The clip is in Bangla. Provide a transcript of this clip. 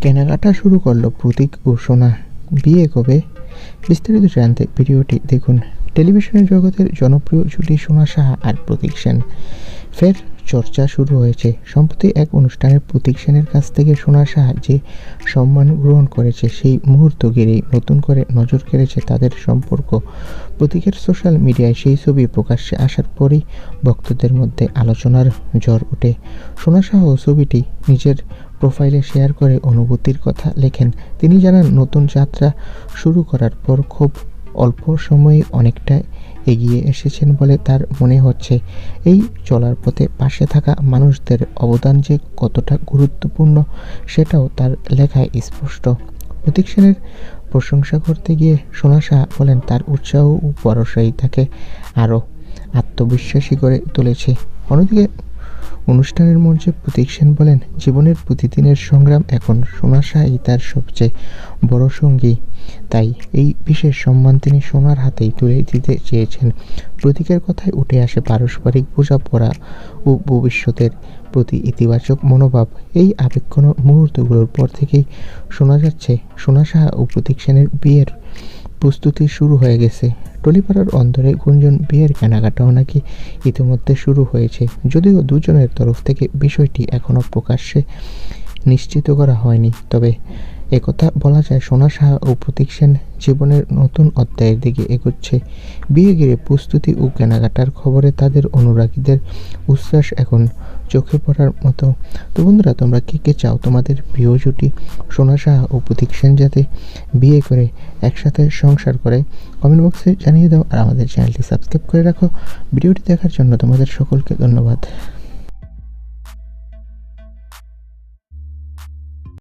কেনাকাটা শুরু করল প্রতীক ও সোনা। বিয়ে কবে? বিস্তারিত জানতে ভিডিওটি দেখুন। টেলিভিশনের জগতের জনপ্রিয় জুটি সোনা সাহা আর প্রতীক সেন। ফের চর্চা শুরু হয়েছে। সম্প্রতি এক অনুষ্ঠানে প্রতীক সেনের কাছ থেকে সোনা সাহা যে সম্মান গ্রহণ করেছে, সেই মুহূর্ত ঘিরেই নতুন করে নজর কেড়েছে তাদের সম্পর্ক। প্রতীকের সোশ্যাল মিডিয়ায় সেই ছবি প্রকাশ্যে আসার পরই ভক্তদের মধ্যে আলোচনার ঝড় ওঠে। সোনা সাহা ছবিটি নিজের প্রোফাইলে শেয়ার করে অনুভূতির কথা লেখেন। তিনি জানান, নতুন যাত্রা শুরু করার পর খুব অল্প সময়ে অনেকটা এগিয়ে এসেছেন বলে তার মনে হচ্ছে। এই চলার পথে পাশে থাকা মানুষদের অবদান যে কতটা গুরুত্বপূর্ণ সেটাও তার লেখায় স্পষ্ট। প্রতীক সেনের প্রশংসা করতে গিয়ে সোনা শাহ বলেন, তার উৎসাহ ও ভরসাই তাকে আরও আত্মবিশ্বাসী করে তুলেছে। অন্যদিকে অনুষ্ঠানের মঞ্চে প্রতীক সেন বলেন, জীবনের প্রতিদিনের সংগ্রাম এখন সোনা শাহই তার সবচেয়ে বড় সঙ্গী। তাই এই বিশেষ সম্মান তিনি সোনার হাতেই তুলে দিতে চেয়েছেন। প্রতীকের কথায় উঠে আসে পারস্পরিক বোঝাপড়া ও ভবিষ্যতের প্রতি ইতিবাচক মনোভাব। এই আবেগঘন মুহূর্তগুলোর পর থেকেই শোনা যাচ্ছে সোনা সাহা ও প্রতীক সেনের বিয়ের প্রস্তুতি শুরু হয়ে গেছে। টলিপাড়ার অন্তরে গুঞ্জন বিয়ের কেনাকাটাও নাকি ইতিমধ্যে শুরু হয়েছে। যদিও দুজনের তরফ থেকে বিষয়টি এখনও প্রকাশ্যে নিশ্চিত করা হয়নি। তবে একথা বলা যায়, সোনা সাহা ও প্রতীক সেন জীবনের নতুন অধ্যায়ের দিকে এগোচ্ছে। বিয়ে ঘিরে প্রস্তুতি ও কেনাকাটার খবরে তাদের অনুরাগীদের উচ্ছ্বাস এখন চোখে পড়ার মতো। তো বন্ধুরা, তোমরা কে কে চাও তোমাদের প্রিয় জুটি? সোনা সাহা ও প্রতীক সেন যাতে বিয়ে করে একসাথে সংসার করে কমেন্ট বক্সে জানিয়ে দাও আর আমাদের চ্যানেলটি সাবস্ক্রাইব করে রাখো। ভিডিওটি দেখার জন্য তোমাদের সকলকে ধন্যবাদ।